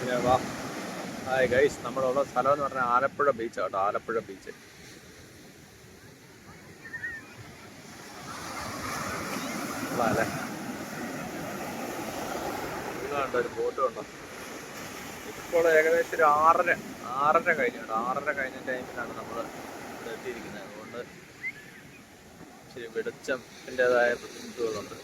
പിന്നെ വാ. Hi guys നമ്മളുള്ള സ്ഥലം എന്ന് പറഞ്ഞാൽ ആലപ്പുഴ ബീച്ച് കേട്ടോ. ആലപ്പുഴ ബീച്ച് അല്ലേ? കണ്ടോ ഒരു ബോട്ട് ഉണ്ടോ ഇപ്പോൾ ഏകദേശം ഒരു ആറര ആറര കഴിഞ്ഞു കേട്ടോ. ആറര കഴിഞ്ഞ ടൈമിലാണ് നമ്മൾ എത്തിയിരിക്കുന്നത്. അതുകൊണ്ട് ഇച്ചിരി വെളിച്ചത്തിന്റെതായ ബുദ്ധിമുട്ടുകളുണ്ട്.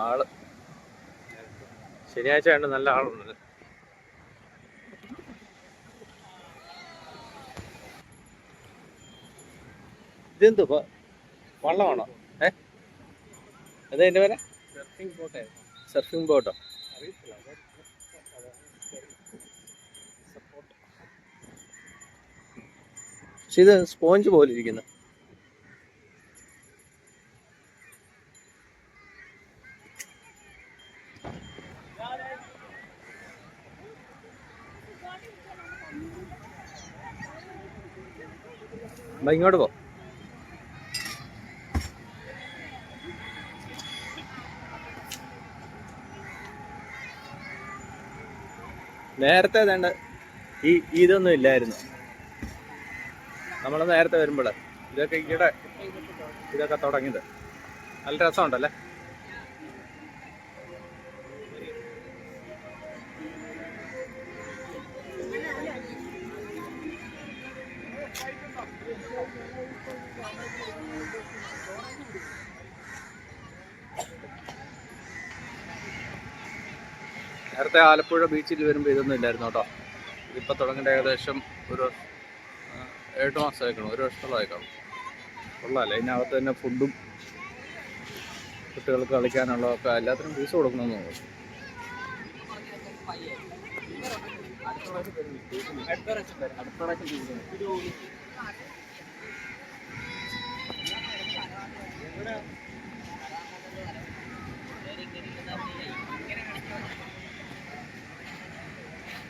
ആൾ. ശനിയാഴ്ച ആയിട്ട് നല്ല ആളുണ്ട്. ഇതെന്തോ വള്ളമാണോ? ഏ? അതെ എന്റെ പേരെ? സർഫിംഗ് ബോട്ട് സർഫിംഗ് ബോട്ടോ പക്ഷെ ഇത് സ്പോഞ്ച് പോലെ ഇരിക്കുന്നു. എന്നാ ഇങ്ങോട്ട് പോ. നേരത്തെ വേണ്ട ഈ ഇതൊന്നും ഇല്ലായിരുന്നു. നമ്മൾ നേരത്തെ വരുമ്പോൾ ഇതൊക്കെ ഇവിടെ ഇതൊക്കെ തുടങ്ങിയത്. നല്ല രസമുണ്ടല്ലേ? നേരത്തെ ആലപ്പുഴ ബീച്ചിൽ വരുമ്പോൾ ഇതൊന്നും ഇല്ലായിരുന്നു കേട്ടോ. ഇതിപ്പോൾ തുടങ്ങേണ്ട ഏകദേശം ഒരു ഏഴ് മാസമായിക്കണം. ഒരു വർഷത്തോളമായിക്കണം. കൊള്ളാമല്ലേ ഇതിനകത്ത് തന്നെ ഫുഡും കുട്ടികൾക്ക് കളിക്കാനുള്ളതൊക്കെ എല്ലാത്തിനും ഫീസ് കൊടുക്കണമെന്ന് തോന്നുന്നു.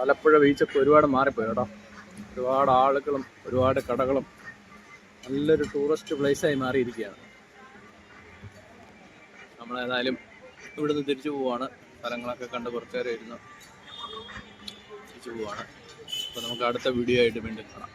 ആലപ്പുഴ ബീച്ചൊക്കെ ഒരുപാട് മാറിപ്പോയി കേട്ടോ. ഒരുപാട് ആളുകളും ഒരുപാട് കടകളും നല്ലൊരു ടൂറിസ്റ്റ് പ്ലേസായി മാറിയിരിക്കുകയാണ്. നമ്മളേതായാലും ഇവിടുന്ന് തിരിച്ചു പോവാണ്. സ്ഥലങ്ങളൊക്കെ കണ്ട് കുറച്ചു നേരം ഇരുന്ന് തിരിച്ചു പോവാണ്. അപ്പോൾ നമുക്ക് അടുത്ത വീഡിയോ ആയിട്ട് വീണ്ടും കാണാം.